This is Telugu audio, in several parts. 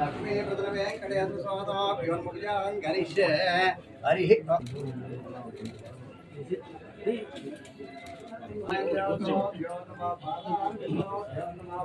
లక్ష్మీ ప్రతులమే కడయాత్ స్వాగతం వ్యోన్ముఖ్యాం గరిష్య హరి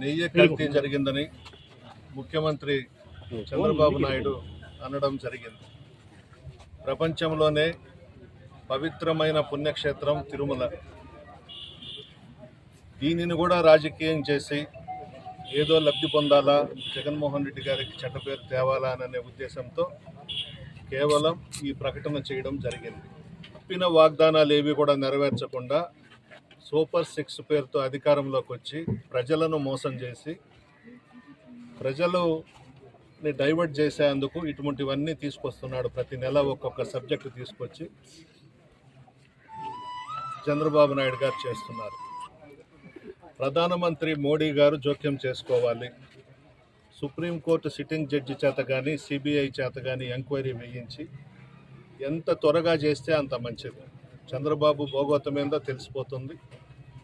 నెయ్యి కల్తీ జరిగిందని ముఖ్యమంత్రి చంద్రబాబు నాయుడు అనడం జరిగింది. ప్రపంచంలోనే పవిత్రమైన పుణ్యక్షేత్రం తిరుమల. దీనిని కూడా రాజకీయం చేసి ఏదో లబ్ధి పొందాలా జగన్మోహన్ రెడ్డి గారికి చెడ్డ పేరు తేవాలా అనే ఉద్దేశంతో కేవలం ఈ ప్రకటన చేయడం జరిగింది. చెప్పిన వాగ్దానాలు ఏవి కూడా నెరవేర్చకుండా సూపర్ సిక్స్ పేరుతో అధికారంలోకి వచ్చి ప్రజలను మోసం చేసి ప్రజలుని డైవర్ట్ చేసేందుకు ఇటువంటివన్నీ తీసుకొస్తున్నాడు ప్రతి నెల ఒక్కొక్క సబ్జెక్టు తీసుకొచ్చి చంద్రబాబు నాయుడు గారు చేస్తున్నారు. ప్రధానమంత్రి మోడీ గారు జోక్యం చేసుకోవాలి. సుప్రీంకోర్టు సిట్టింగ్ జడ్జి చేత కానీ సిబిఐ చేత కానీ ఎంక్వైరీ వేయించి ఎంత త్వరగా చేస్తే అంత మంచిది. చంద్రబాబు భోగోతమేందో తెలిసిపోతుంది.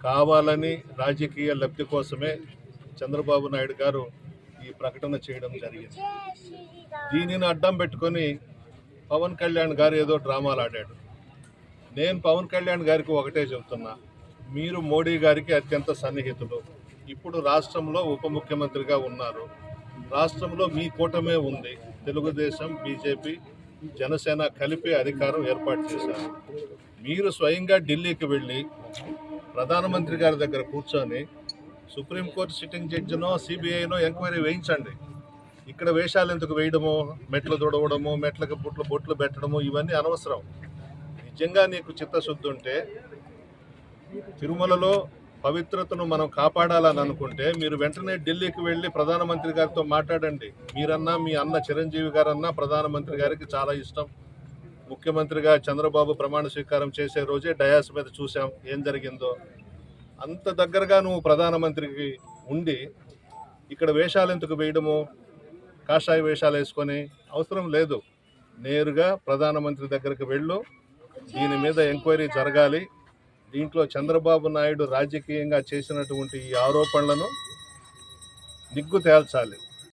కావాలని రాజకీయ లబ్ధి కోసమే చంద్రబాబు నాయుడు గారు ఈ ప్రకటన చేయడం జరిగింది. దీనిని అడ్డం పెట్టుకొని పవన్ కళ్యాణ్ గారు ఏదో డ్రామాలు ఆడాడు. నేను పవన్ కళ్యాణ్ గారికి ఒకటే చెబుతున్నా మీరు మోడీ గారికి అత్యంత సన్నిహితులు. ఇప్పుడు రాష్ట్రంలో ఉప ముఖ్యమంత్రిగా ఉన్నారు. రాష్ట్రంలో మీ కూటమే ఉంది. తెలుగుదేశం బీజేపీ జనసేన కలిపి అధికారం ఏర్పాటు చేశారు. మీరు స్వయంగా ఢిల్లీకి వెళ్ళి ప్రధానమంత్రి గారి దగ్గర కూర్చొని సుప్రీంకోర్టు సిట్టింగ్ జడ్జినో సిబిఐనో ఎంక్వైరీ వేయించండి. ఇక్కడ వేషాలు ఎందుకు వేయడము? మెట్లు తుడవడము మెట్లకు బొట్లు బొట్లు పెట్టడము ఇవన్నీ అనవసరం. నిజంగా నీకు చిత్తశుద్ధి ఉంటే తిరుమలలో పవిత్రతను మనం కాపాడాలని అనుకుంటే మీరు వెంటనే ఢిల్లీకి వెళ్ళి ప్రధానమంత్రి గారితో మాట్లాడండి. మీరన్నా మీ అన్న చిరంజీవి గారన్నా ప్రధానమంత్రి గారికి చాలా ఇష్టం. ముఖ్యమంత్రిగా చంద్రబాబు ప్రమాణ స్వీకారం చేసే రోజే డయాస్ మీద చూసాం ఏం జరిగిందో? అంత దగ్గరగా నువ్వు ప్రధానమంత్రికి ఉండి ఇక్కడ వేషాలు ఎందుకు వేయడము? కాషాయ వేషాలు వేసుకొని అవసరం లేదు. నేరుగా ప్రధానమంత్రి దగ్గరికి వెళ్ళు. దీని మీద ఎంక్వైరీ జరగాలి. దీంట్లో చంద్రబాబు నాయుడు రాజకీయంగా చేసినటువంటి ఈ ఆరోపణలను నిగ్గు తేల్చాలి.